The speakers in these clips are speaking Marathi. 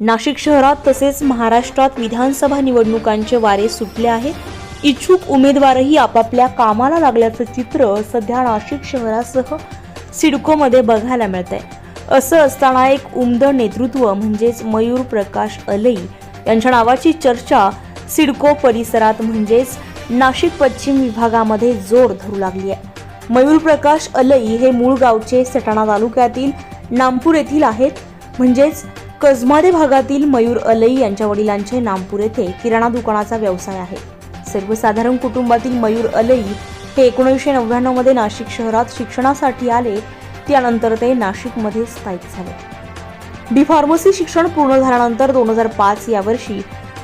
नाशिक शहरात तसेच महाराष्ट्रात विधानसभा निवडणुकांचे वारे सुटले आहेत. इच्छुक उमेदवारही आपापल्या कामाला लागल्याचं चित्र सध्या नाशिक शहरासह सिडकोमध्ये बघायला मिळतंय. असं असताना एक उमद नेतृत्व म्हणजेच मयूर प्रकाश अलई यांच्या नावाची चर्चा सिडको परिसरात म्हणजेच नाशिक पश्चिम विभागामध्ये जोर धरू लागली आहे. मयूर प्रकाश अलई हे मूळ गावचे सटाणा तालुक्यातील नामपूर येथील आहेत. म्हणजेच कजमाडे भागातील मयूर अलई यांच्या वडिलांचे नामपूर येथे किराणा दुकानाचा व्यवसाय आहे. सर्वसाधारण कुटुंबातील मयूर अलई हे एकोणीसशे नव्याण्णवमध्ये नाशिक शहरात शिक्षणासाठी आले त्यानंतर ते नाशिकमध्ये स्थायिक झाले. डी फार्मसी शिक्षण पूर्ण झाल्यानंतर दोन हजार पाच या वर्षी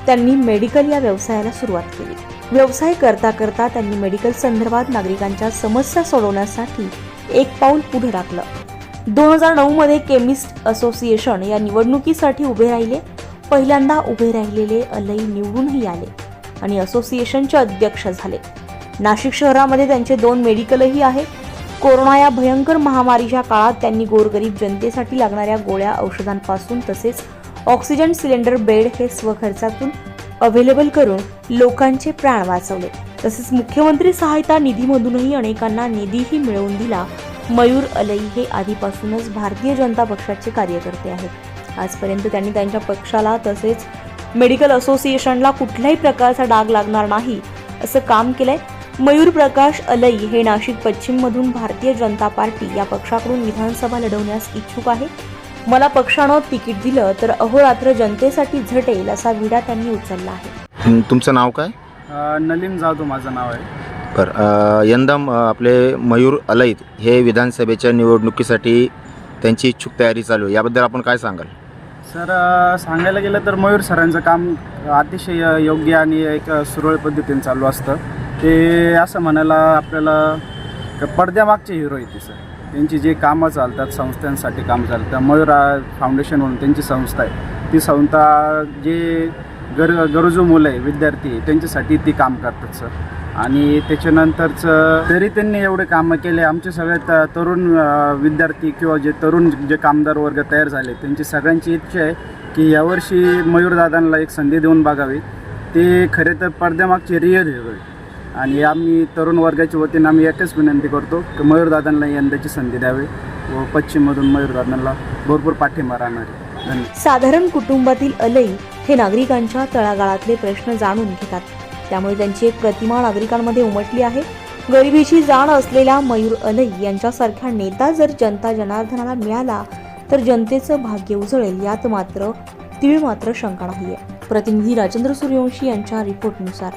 त्यांनी मेडिकल या व्यवसायाला सुरुवात केली. व्यवसाय करता करता त्यांनी मेडिकल संदर्भात नागरिकांच्या समस्या सोडवण्यासाठी एक पाऊल पुढे टाकलं. दोन हजार नऊ मध्ये केमिस्ट असोसिएशन या निवडणुकीसाठी उभे राहिले. पहिल्यांदा उभे राहिलेले अलई निवडूनही आले आणि असोसिएशनचे अध्यक्ष झाले. नाशिक शहरामध्ये त्यांचे दोन मेडिकलही आहेत. कोरोना या भयंकर महामारीच्या काळात त्यांनी गोरगरीब जनतेसाठी लागणाऱ्या गोळ्या औषधांपासून तसेच ऑक्सिजन सिलेंडर बेड हे स्वखर्चातून अवेलेबल करून लोकांचे प्राण वाचवले. तसेच मुख्यमंत्री सहायता निधीमधूनही अनेकांना निधीही मिळवून दिला मयूर अलई हे आधीपासूनच भारतीय जनता पक्षाचे कार्यकर्ते आहेत. आजपर्यंत त्यांनी त्यांच्या पक्षाला तसेच मेडिकल असोसिएशनला कुठल्याही प्रकारचा डाग लागणार नाही असं काम केलंय. मयूर प्रकाश अलई हे नाशिक पश्चिममधून भारतीय जनता पार्टी या पक्षाकडून विधानसभा लढवण्यास इच्छुक आहे. मला पक्षानं तिकीट दिलं तर अहोरात्र जनतेसाठी झटेल असा विडा त्यांनी उचलला आहे. तुमचं नाव काय? नलीन जाधव माझं नाव आहे. बरं यंदा आपले मयूर अलैत हे विधानसभेच्या निवडणुकीसाठी त्यांची इच्छुक तयारी चालू आहे. याबद्दल आपण काय सांगाल? सर सांगायला गेलं तर मयूर सरांचं काम अतिशय योग्य आणि एक सुरळ पद्धतीने चालू असतं. ते असं म्हणायला आपल्याला पडद्यामागचे हिरो येते सर. त्यांची जे कामं चालतात संस्थांसाठी काम चालतं. मयूर फाउंडेशन म्हणून त्यांची संस्था आहे. ती संस्था जे गर गरजू मुलं आहे विद्यार्थी आहे, त्यांच्यासाठी ती काम करतात सर आणि त्याच्यानंतरचं तरी त्यांनी एवढे कामं केले. आमचे सगळे त तरुण विद्यार्थी किंवा जे तरुण जे कामदार वर्ग तयार झाले त्यांची सगळ्यांची इच्छा आहे की यावर्षी मयूरदादांना एक संधी देऊन बघावी. ते खरे तर पडद्यामागचे रिअल हिरो आहे आणि आम्ही तरुण वर्गाच्या वतीनं आम्ही एकच विनंती करतो की मयूरदादांना यंदाची संधी द्यावी व पश्चिममधून मयूरदादांना भरपूर पाठिंबा राहणार आहे. साधारण कुटुंबातील अलई हे नागरिकांच्या तळागाळातले प्रश्न जाणून घेतात. त्यामुळे त्यांची एक प्रतिमा नागरिकांमध्ये उमटली आहे. गरिबीची जाण असलेल्या मयूर अलई यांच्यासारखा नेता जर जनता जनार्दनाला मिळाला तर जनतेचं भाग्य उजळेल यात मात्र तीळ मात्र शंका नाहीये. प्रतिनिधी राजेंद्र सूर्यवंशी यांच्या रिपोर्टनुसार.